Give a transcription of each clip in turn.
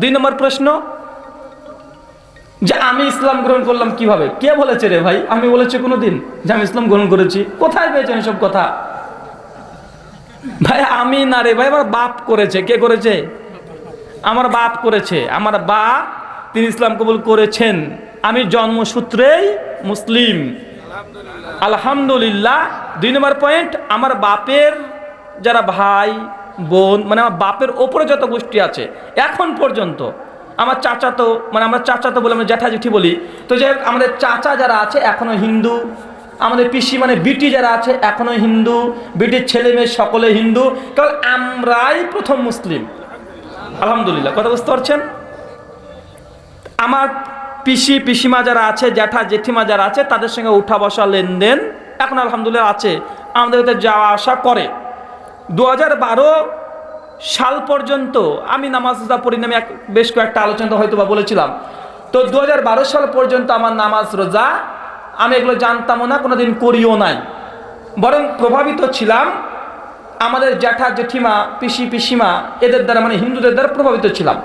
দুই নম্বর প্রশ্ন, যে আমি ইসলাম গ্রহণ করলাম কীভাবে? কে বলেছে রে ভাই? আমি বলেছি কোনোদিন যে আমি ইসলাম গ্রহণ করেছি। কোথায় পেয়েছেন এসব কথা? ভাই, আমি না রে ভাই, আমার বাপ করেছে। কে করেছে? আমার বাপ করেছে। আমার বাপ তিনি ইসলাম কবুল করেছেন। আমি জন্মসূত্রেই মুসলিম। আলহামদুলিল্লাহ। দুই নম্বর পয়েন্ট, আমার বাপের যারা ভাই বোন মানে আমার বাপের ওপরে যত গোষ্ঠী আছে, এখন পর্যন্ত আমার চাচা তো মানে আমরা চাচা তো বলে আমরা জ্যাঠা জেঠি বলি, তো যাই হোক, আমাদের চাচা যারা আছে এখনও হিন্দু, আমাদের পিসি মানে বিটি যারা আছে এখনও হিন্দু, বিটির ছেলে মেয়ে সকলে হিন্দু, কেবল আমরাই প্রথম মুসলিম। আলহামদুলিল্লাহ, কথা বুঝতে পারছেন? আমার পিসি, পিসিমা যারা আছে, জ্যাঠা, জেঠিমা যারা আছে, তাদের সঙ্গে উঠা বসা লেনদেন এখন আলহামদুলিল্লাহ আছে। আমাদের যাওয়া আসা করে। দু হাজার বারো সাল পর্যন্ত আমি নামাজ রোজা পড়ি না, আমি এক বেশ কয়েকটা আলোচনা হয়তো বা বলেছিলাম। তো দু হাজার বারো সাল পর্যন্ত আমার নামাজ রোজা আমি এগুলো জানতামও না কোনোদিন করিও নাই। বরং প্রভাবিত ছিলাম আমাদের জ্যাঠা জেঠিমা পিসি পিসিমা এদের দ্বারা মানে হিন্দুদের দ্বারা প্রভাবিত ছিলাম।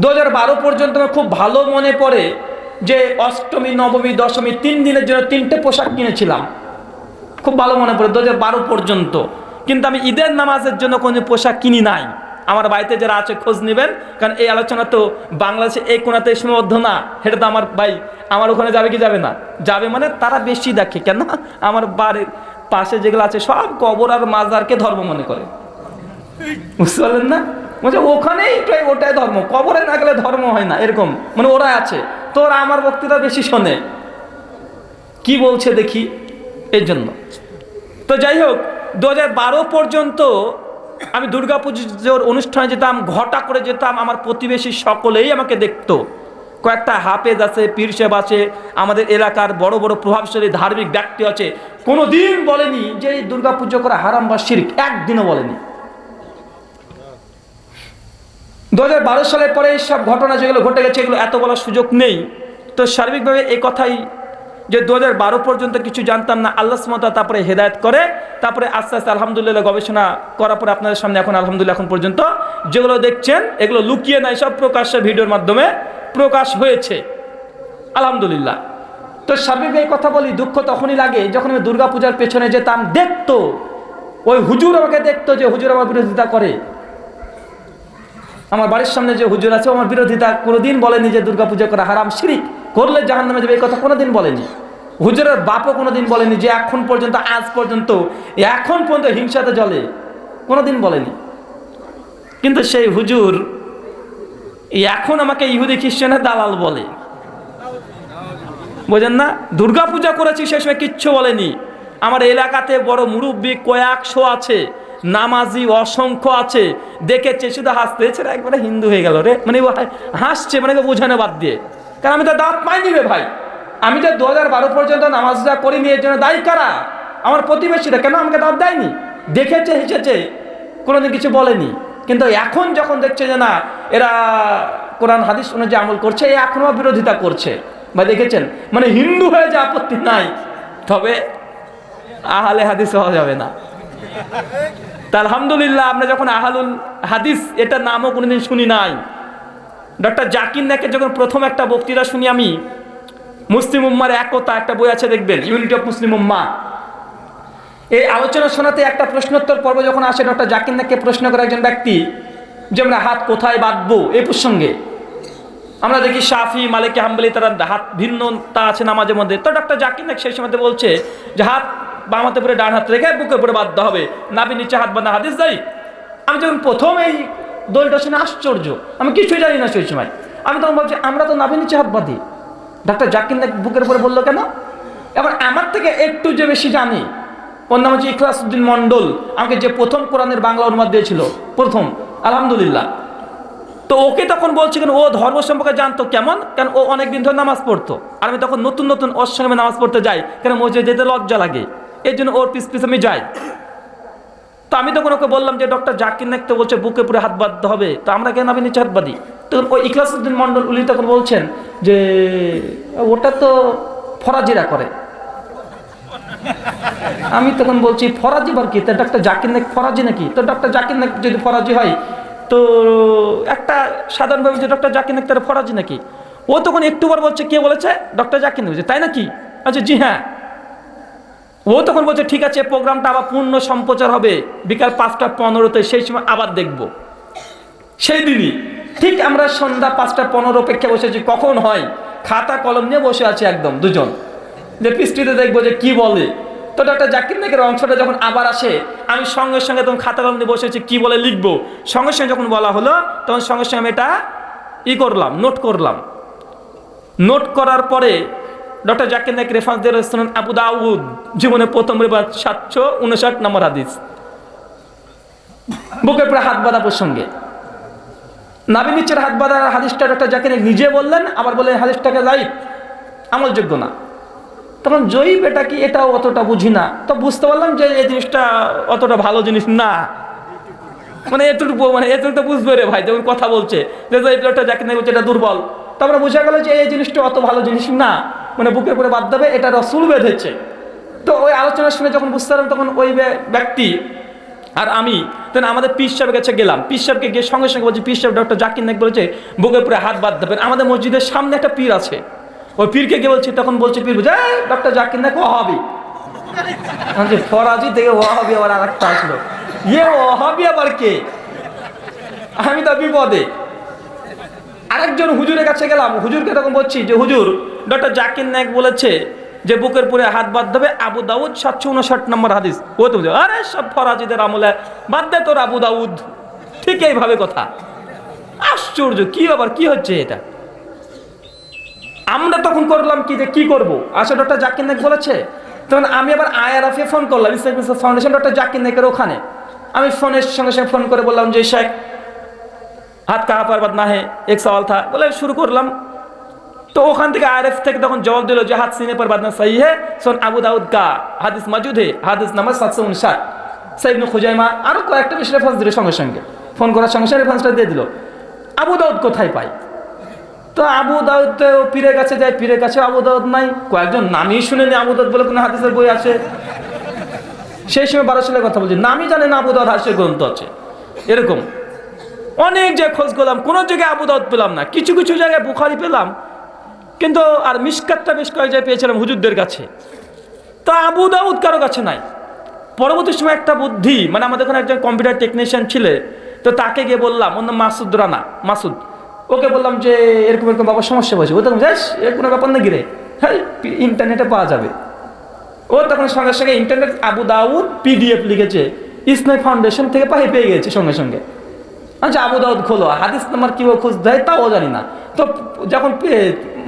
দু হাজার বারো পর্যন্ত আমার খুব ভালো মনে পড়ে যে অষ্টমী নবমী দশমী তিন দিনের জন্য তিনটে পোশাক কিনেছিলাম। খুব ভালো মনে পড়ে দু হাজার বারো পর্যন্ত। কিন্তু আমি ঈদের নামাজের জন্য কোনো পোশাক কিনি নাই। আমার বাড়িতে যারা আছে, খোঁজ নেবেন। কারণ এই আলোচনা তো বাংলাদেশে এই কোনাতে সীমাবদ্ধ না। সেটা তো আমার ভাই, আমার ওখানে যাবে কি যাবে না? যাবে মানে তারা বেশি দেখে। কেন? আমার বাড়ির পাশে যেগুলো আছে, সব কবর আর মাজারকে ধর্ম মনে করে। বুঝতে পারলেন না? বলছে, ওখানেই প্রায় ওটাই ধর্ম। কবরে না গেলে ধর্ম হয় না। এরকম। মানে ওরা আছে। তো ওরা আমার বক্তৃতা বেশি শোনে। কি বলছে দেখি? এর জন্য। তো যাই হোক দু হাজার বারো পর্যন্ত আমি দুর্গাপুজোর অনুষ্ঠানে যেতাম, ঘটা করে যেতাম, আমার প্রতিবেশী সকলেই আমাকে দেখতো। কয়েকটা হাফেজ আছে, পীর সাহেব আছে, আমাদের এলাকার বড় বড় প্রভাবশালী ধার্মিক ব্যক্তি আছে। কোনো দিন বলেনি যে এই দুর্গাপুজো করা হারাম বা শিরিক, একদিনও বলেনি। দু হাজার বারো সালের পরে সব ঘটনা যেগুলো ঘটে গেছে, এগুলো এত বলার সুযোগ নেই। তো সার্বিকভাবে এই কথাই যে দু হাজার বারো পর্যন্ত কিছু জানতাম না, আল্লাহ সুমতা তারপরে হেদায়ত করে, তারপরে আস্তে আস্তে আলহামদুলিল্লাহ গবেষণা করার পরে আপনাদের সামনে এখন আলহামদুলিল্লাহ এখন পর্যন্ত যেগুলো দেখছেন, এগুলো লুকিয়ে নাই, সব প্রকাশ্যে ভিডিওর মাধ্যমে প্রকাশ হয়েছে। আলহামদুলিল্লাহ। তো সার্বিক এই কথা বলি, দুঃখ তখনই লাগে যখন আমি দুর্গাপূজার পেছনে যেতাম, দেখতো, ওই হুজুর আমাকে দেখতো যে হুজুর আমার বিরোধিতা করে। আমার বাড়ির সামনে যে হুজুর আছে আমার বিরোধিতা কোনোদিন বলেনি যে দুর্গাপূজা করা হারাম, শিরিক। করলে জাহান নামে যাবে, এই কথা কোনোদিন বলেনি। হুজুরের বাপও কোনোদিন বলেনি যে এখন পর্যন্ত, আজ পর্যন্ত, এখন পর্যন্ত হিংসাতে জলে কোনোদিন বলেনি। কিন্তু সেই হুজুর, এখন আমাকে ইহুদি খ্রিস্টানের দালাল বলে। বোঝেন না? দুর্গা পূজা করেছি সে সময় কিচ্ছু বলেনি। আমার এলাকাতে বড় মুরব্বী কয়েকশো আছে, নামাজি অসংখ্য আছে। দেখেছে, শুধু হাসতে ছেড়ে একবারে হিন্দু হয়ে গেল রে। মানে হাসছে মানে বোঝানো বাদ দিয়ে। কারণ আমি তো দাঁত পাইনি রে ভাই। আমি তো দু হাজার বারো পর্যন্ত নামাজটা করিনি, এর জন্য দায়ী কারা? আমার প্রতিবেশীরা কেন আমাকে দাঁত দেয়নি? দেখেছে, হেসেছে, কোনোদিন কিছু বলেনি। কিন্তু এখন যখন দেখছে যে না, এরা কোরআন, হাদিস অনুযায়ী আমল করছে, এ এখনও বিরোধিতা করছে। বা দেখেছেন? মানে হিন্দু হয়ে যে আপত্তি নাই, তবে আহালে হাদিস হওয়া যাবে না। তা আলহামদুলিল্লাহ, আমরা যখন আহালুল হাদিস এটা নামও কোনোদিন শুনি নাই। ডক্টর জাকির নাকের যখন প্রথম একটা বক্তৃতা শুনি আমি, মুসলিম উম্মার একতা একটা বই আছে দেখবেন ইউনিটি অফ মুসলিম উম্মা এই আলোচনা শোনাতে একটা প্রশ্নোত্তর পর্ব যখন আসে ডক্টর জাকির নাককে প্রশ্ন করে একজন ব্যক্তি যে, আমরা হাত কোথায় বাঁধবো? এই প্রসঙ্গে। আমরা দেখি শাফি, মালিক হাম্বলি, তারা হাত ভিন্নতা আছে নামাজের মধ্যে। তো ডক্টর জাকির নাক সেই সময় বলছে যে, হাত বামাতে পরে ডান হাত রেখে বুকে পরে বাঁধতে হবে। নাবি নিচে হাত বাঁধা হাদিস যাই আমি যখন প্রথম এই দলটা শুনে আশ্চর্য। আমি কিছুই জানি না সেই সময়। আমি তখন বলছি, আমরা তো নাবি নিচে ডাক্তার জাকির নাক বুকের উপরে বলল কেন? এবার আমার থেকে একটু যে বেশি জানি, ওর নাম হচ্ছে ইখলাসুদ্দিন মন্ডল আমাকে যে প্রথম কোরআনের বাংলা অনুবাদ দিয়েছিল, প্রথম, আলহামদুলিল্লাহ। তো ওকে তখন বলছি কেন, ও ধর্ম সম্পর্কে জানতো কেমন? কেন ও অনেক দিন ধরে নামাজ পড়তো। আর আমি তখন নতুন নতুন ওর সঙ্গে নামাজ পড়তে যাই, কেন মসজিদে যেতে লজ্জা লাগে। এর জন্য ওর পিস পিস আমি যাই তো আমি তখন ওকে বললাম যে, ডক্টর জাকির নাক তো বলছে বুকে পুরে হাত বাঁধতে হবে। তো আমরা কেন আমি নিচে হাত বাঁধি? তখন ওই ইখলাসুদ্দিন মণ্ডল উনি তখন বলছেন যে, ওটা তো ফরাজিরা করে। আমি তখন বলছি, ফরাজি বার কি? তা ডাক্তার জাকির নাক ফরাজি নাকি? তো ডাক্তার জাকির নাক যদি ফরাজি হয়, তো একটা সাধারণভাবে যে ডক্টর জাকির নাকি তার ফরাজি নাকি? ও তখন একটু বার বলছে, কে বলেছে? ডক্টর জাকির নাকি তাই নাকি? আচ্ছা জি হ্যাঁ। ও তখন বলছে, ঠিক আছে, প্রোগ্রামটা আবার পূর্ণ সম্প্রচার হবে। বিকাল পাঁচটা পনেরোতে সেই সময় আবার দেখব। সেই দিনই, ঠিক আমরা সন্ধ্যা পাঁচটা পনেরো অপেক্ষা বসেছি কখন হয়? খাতা কলম নিয়ে বসে আছি একদম দুজন। যে পৃষ্টিতে দেখব যে কি বলে। তো ডক্টর জাকির নাকের অংশটা যখন আবার আসে, আমি সঙ্গে সঙ্গে তখন খাতা কলম নিয়ে বসে আছি, কি বলে লিখব। সঙ্গে সঙ্গে যখন বলা হলো, তখন সঙ্গে সঙ্গে আমি এটা ই করলাম, নোট করলাম। নোট করার পরে ডক্টর জাকির নাইক রেফারেন্স দিয়ে রয়েছেন আবু দাউদ জীবনে প্রথম রেফার সাতশো উনষাট নম্বর হাদিস। বুকের পরে হাত বাঁধা প্রসঙ্গে। নাবি নিচের হাত বাঁধা হাদিসটা ডক্টর জাকির নাইক নিজে বললেন, আবার বললেন হাদিসটাকে লাইফ আমলযোগ্য না। তখন জয়ীব, এটা কি, এটাও অতটা বুঝি না। তো বুঝতে পারলাম যে এই জিনিসটা অতটা ভালো জিনিস না। মানে এতটুকু মানে এতটুকু বুঝবে রে ভাই, যখন কথা বলছে। যে এই প্লেটটা যাকে নেই বলছে, এটা দুর্বল। তারপরে বোঝা গেল যে এই জিনিসটা অত ভালো জিনিস না। মানে বুকের করে বাদ দেবে এটা রসুল বেঁধেছে তো ওই আলোচনা শুনে যখন বুঝতে পারলাম তখন ওই ব্যক্তি আর আমি তখন আমাদের পিস সাহেবের কাছে গেলাম। পিস সাহেবকে গিয়ে সঙ্গে সঙ্গে বলছি পিস সাহেব ডক্টর জাকির নাক বলেছে বুকের পরে হাত বাদ দেবেন। আমাদের মসজিদের সামনে একটা পীর আছে। ওই পীরকে গিয়ে বলছি তখন বলছে পীর বুঝে ডক্টর জাকির নাক বলছি, ফরাজি থেকে ওহাবি আবার আর একটা আসলো। ইয়ে ওহাবি আবার কে? আমি তো বিপদে। আরেকজন হুজুরের কাছে গেলাম। হুজুরকে তখন বলছি যে হুজুর ডক্টর জাকির নায়ক বলেছে যে বুকের পুরে হাত বাদ দেবে আবু দাউদ সাতশো উনষাট নম্বর হাদিস। ও তো আরে সব ফরাজিদের আমলে বাদ দে তোর আবু দাউদ। ঠিক এইভাবে কথা। আশ্চর্য, কি ব্যাপার, কি হচ্ছে এটা? আমরা তখন করলাম কি যে কি করব? আসলে ডক্টর জাকির নায়ক বলেছে, তখন আমি আবার আইআরএফে ফোন করলাম, ইসলামিক ফাউন্ডেশন, ডক্টর জাকির নায়কের ওখানে। আমি ফোনের সঙ্গে সঙ্গে ফোন করে বললাম যে, শেখ, হাত কাহা পার বাদ না হে, এক সওয়াল থা বলে শুরু করলাম। তো ওখান থেকে আরএফ থেকে তখন জবাব দিল যে হাত সিনে পর বাদনা সাহি হে। সোন আবু দাউদ কা, হাদিস মজুদ হে, হাদিস নাম্বার সাতশো উনষাট। সাইবনু খুজাইমা আরও কয়েকটা বিষয় রেফারেন্স দিল সঙ্গে সঙ্গে। ফোন করার সঙ্গে সঙ্গে রেফারেন্সটা দিয়ে দিল। আবু দাউদ কোথায় পাই তো আবু দাউদ তো পীরের কাছে যায়, পীরের কাছে আবু দাউদ নাই। কয়েকজন নামই শুনেনি আবু দাউদ বলে কোনো হাদিসের বই আছে। সেই সময় বারো সালের কথা বলছি, নামই জানেন আবু দাউদ হাদিসের গ্রন্থ আছে। এরকম। অনেক যে খোঁজ করলাম, কোনো জায়গায় আবু দাউদ পেলাম না। কিছু কিছু জায়গায় বুখারি পেলাম। কিন্তু আর মিসকাতটা বেশ কয়েক জায়গায় পেয়েছিলাম হুজুরদের কাছে। তো আবু দাউদ কারও কাছে নাই। পরবর্তী সময় একটা বুদ্ধি মানে আমাদের এখানে একজন কম্পিউটার টেকনিশিয়ান ছিলে, তো তাকে গিয়ে বললাম নাম মাসুদ, রানা, মাসুদ। ওকে বললাম যে, এরকম এরকম বাবার সমস্যা হয়েছে। ও তখন, যাস এর কোনো ব্যাপার নাকি রে? হ্যাঁ ইন্টারনেটে পাওয়া যাবে। ও তখন সঙ্গে সঙ্গে ইন্টারনেট আবু দাউদ পিডিএফ লিখেছে ইসমাই ফাউন্ডেশন থেকে পাই পেয়ে গেছে। সঙ্গে সঙ্গে। আচ্ছা আবু দাউদ খোলো। হাদিস নাম্বার কীভাবে খুঁজ দেয় তাও জানি না। তো যখন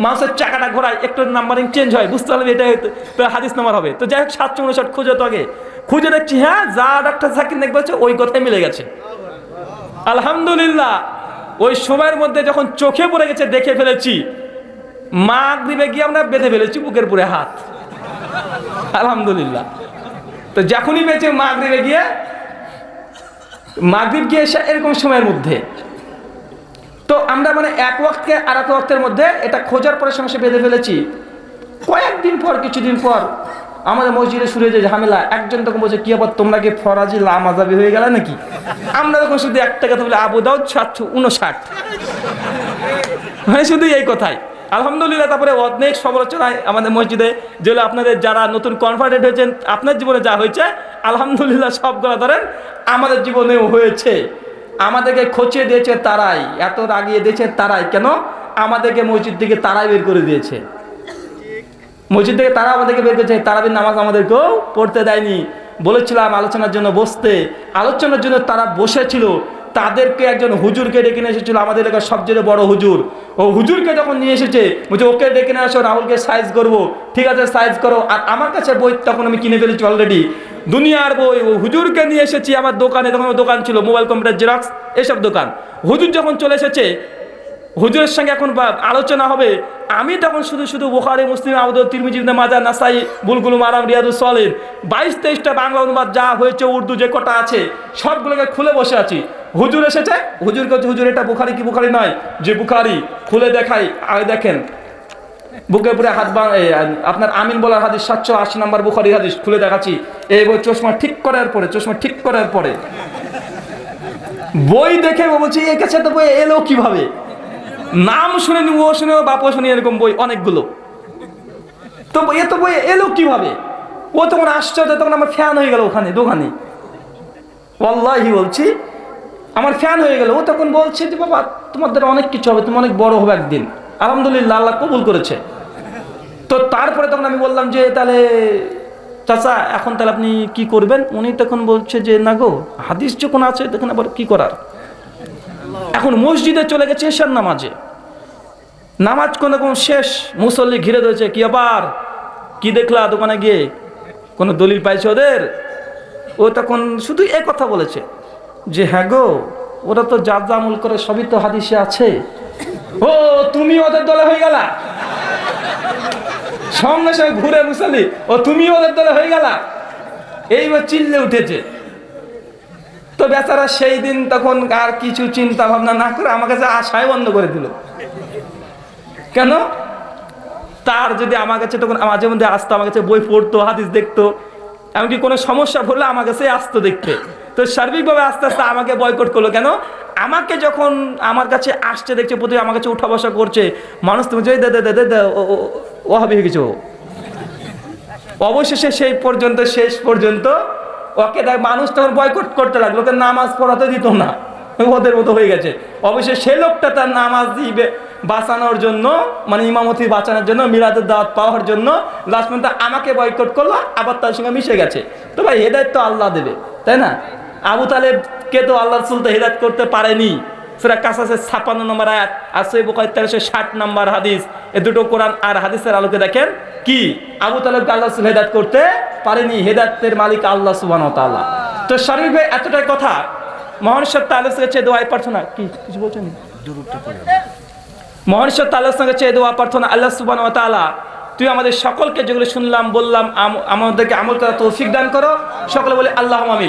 মাউসের চাকাটা ঘোরায়, একটু নাম্বারিং চেঞ্জ হয়, বুঝতে পারবে এটা হাদিস নাম্বার হবে। তো যাই হোক, সাতশো উনষাট খুঁজে তো আগে। খুঁজে দেখছি হ্যাঁ যা ডাক্তার নাক বলছে, ওই কথাই মিলে গেছে। আলহামদুলিল্লাহ, ওই সময়ের মধ্যে যখন চোখে পড়ে গেছে, দেখে ফেলেছি। মাগ দিবে গিয়ে আমরা বেঁধে ফেলেছি বুকের পুরে হাত। আলহামদুলিল্লাহ। তো যখনই বেঁচে মাগরিবে গিয়ে মাগরিব গিয়ে এসে এরকম সময়ের মধ্যে। তো আমরা মানে এক ওয়াক্তকে আর এক ওয়াক্তের মধ্যে এটা খোঁজার পরে সঙ্গে বেঁধে ফেলেছি। কয়েকদিন পর, কিছুদিন পর আমাদের মসজিদে শুরু হয়েছে ঝামেলা। একজন তখন বলছে, কি আবার তোমরা কি ফরাজি লামাজাবি হয়ে গেলে নাকি? আমরা তখন শুধু একটা কথা বলি, আবু দাউদ সাতশো উনষাট। মানে শুধু এই কথাই। আলহামদুলিল্লাহ, তারপরে অনেক সমালোচনায় আমাদের মসজিদে যেগুলো আপনাদের যারা নতুন কনভার্টেড হয়েছেন, আপনার জীবনে যা হয়েছে, আলহামদুলিল্লাহ সবগুলো ধরেন আমাদের জীবনেও হয়েছে। আমাদেরকে খোঁচে দিয়েছে তারাই, এত রাগিয়ে দিয়েছে তারাই, কেন? আমাদেরকে মসজিদ থেকে তারাই বের করে দিয়েছে। মসজিদ থেকে তারা আমাদেরকে বের করেছে, তারাবির নামাজ আমাদেরকেও পড়তে দেয়নি। বলেছিলাম আলোচনার জন্য বসতে, আলোচনার জন্য তারা বসেছিল তাদেরকে একজন হুজুরকে ডেকে নিয়ে এসেছিল, আমাদের এলাকার সবচেয়ে বড় হুজুর। ও হুজুরকে যখন নিয়ে এসেছে, বলছে, ওকে ডেকে নিয়ে আসো, রাহুলকে সাইজ করব। ঠিক আছে সাইজ করো। আর আমার কাছে বই তখন আমি কিনে ফেলেছি অলরেডি দুনিয়ার বই, ও হুজুরকে নিয়ে এসেছি আমার দোকানে, তখন দোকান ছিল, মোবাইল কম্পিউটার, জেরক্স, এসব দোকান। হুজুর যখন চলে এসেছে হুজুরের সঙ্গে এখন আলোচনা হবে। আমি তখন শুধু শুধু বোখারি, মুসলিম আবুদ তিরমিজি মাজা নাসাই বুলগুলু মারাম রিয়াদু সলিন বাইশ তেইশটা বাংলা অনুবাদ যা হয়েছে, উর্দু যে কটা আছে, সবগুলোকে খুলে বসে আছি। হুজুর এসেছে? হুজুর কাছে হুজুর, এটা বুখারি কি বুখারি নয়? যে বুখারি, খুলে দেখাই। আগে দেখেন, বুকে পুরে হাত বা আপনার আমিন বলার হাদিস, সাতশো আশি নম্বর বুখারি হাদিস খুলে দেখাচ্ছি। এই বই চশমা ঠিক করার পরে, চশমা ঠিক করার পরে, বই দেখে বলছি এর কাছে তো বই, এলো কীভাবে? নাম শুনে নি ও শুনে বাপও শুনে এরকম বই অনেকগুলো। তো এ তো বই এলো কীভাবে? ও তখন আশ্চর্য, তখন আমার ফ্যান হয়ে গেল ওখানে, দোকানে। ওয়াল্লাহি বলছি, আমার ফ্যান হয়ে গেল। ও তখন বলছে যে, বাবা, তোমার অনেক কিছু হবে, তুমি অনেক বড় হবে একদিন। আলহামদুলিল্লাহ, আল্লাহ কবুল করেছে। তো তারপরে তখন আমি বললাম যে, তাহলে, চাচা, এখন তাহলে আপনি কি করবেন? উনি তখন বলছে যে, না গো, হাদিস যখন আছে, তখন আবার কি করার? এখন মসজিদে চলে গেছে এশার নামাজে। নামাজ কোন রকম শেষ, মুসল্লি ঘিরে ধরেছে, কি আবার কি দেখলা দোকানে গিয়ে? কোনো দলিল পাইছে ওদের? ও তখন শুধু এ কথা বলেছে যে হ্যাঁ গো, ওরা তো যা আমল করে সবই তো হাদিসে আছে। ও, তুমি ওদের দলে হয়ে গেলা? সঙ্গে সঙ্গে ঘুরে মুসালি ও, তুমি ওদের দলে হয়ে গেলা? এইবার চিল্লে উঠেছে। তো বেচারা সেই দিন তখন আর কিছু চিন্তা ভাবনা না করে আমার কাছে আশায় বন্ধ করে দিল কেন তার যদি আমার কাছে তখন মাঝে মধ্যে আসতো আমার কাছে বই পড়তো হাদিস দেখতো এমনকি কোনো সমস্যা পড়লে আমার কাছে আসতো দেখতে তো সার্বিকভাবে আস্তে আস্তে আমাকে বয়কট করল কেন আমাকে যখন আমার কাছে আসছে দেখছে প্রতি আমার কাছে উঠা বসা করছে মানুষ তুমি যে দে দে দে ও হবে কিছু অবশেষে সেই পর্যন্ত শেষ পর্যন্ত ওকে দেখ মানুষ তখন বয়কট করতে লাগল, ওকে নামাজ পড়াতে দিত না। ওদের মতো হয়ে গেছে। অবশ্যই সে লোকটা তার নামাজ দিবে বাঁচানোর জন্য মানে ইমামতি বাঁচানোর জন্য মিলাদের দাওয়াত পাওয়ার জন্য। লাস্ট পর্যন্ত আমাকে বয়কট করল, আবার তার সঙ্গে মিশে গেছে। তো ভাই, হেদায়ত তো আল্লাহ দেবে, তাই না? আবু তালেবকে তো আল্লাহ রসুল তো হেদায়ত করতে পারেনি। সেটা কাছাছে ছাপান্ন নম্বর আয়াত আর সই বোকায় তেরোশো ষাট নম্বর হাদিস। এ দুটো কোরআন আর হাদিসের আলোকে দেখেন কি? আবু তালেবকে আল্লাহ হেদায়ত করতে পারেনি হেদায়তের মালিক আল্লাহ সুবান তাল্লাহ তো শরীর ভাই এতটাই কথা মহানেশ্বর তালের কাছে দোয়া প্রার্থনা। কি কিছু বলছেন মহানেশ্বর তালের সঙ্গে চেয়ে দোয়া প্রার্থনা আল্লাহ সুবান তালা তুই আমাদের সকলকে যেগুলো শুনলাম বললাম আম- আমাদেরকে আমল করা তৌফিক দান করো। সকলে বলে আল্লাহ আমিন।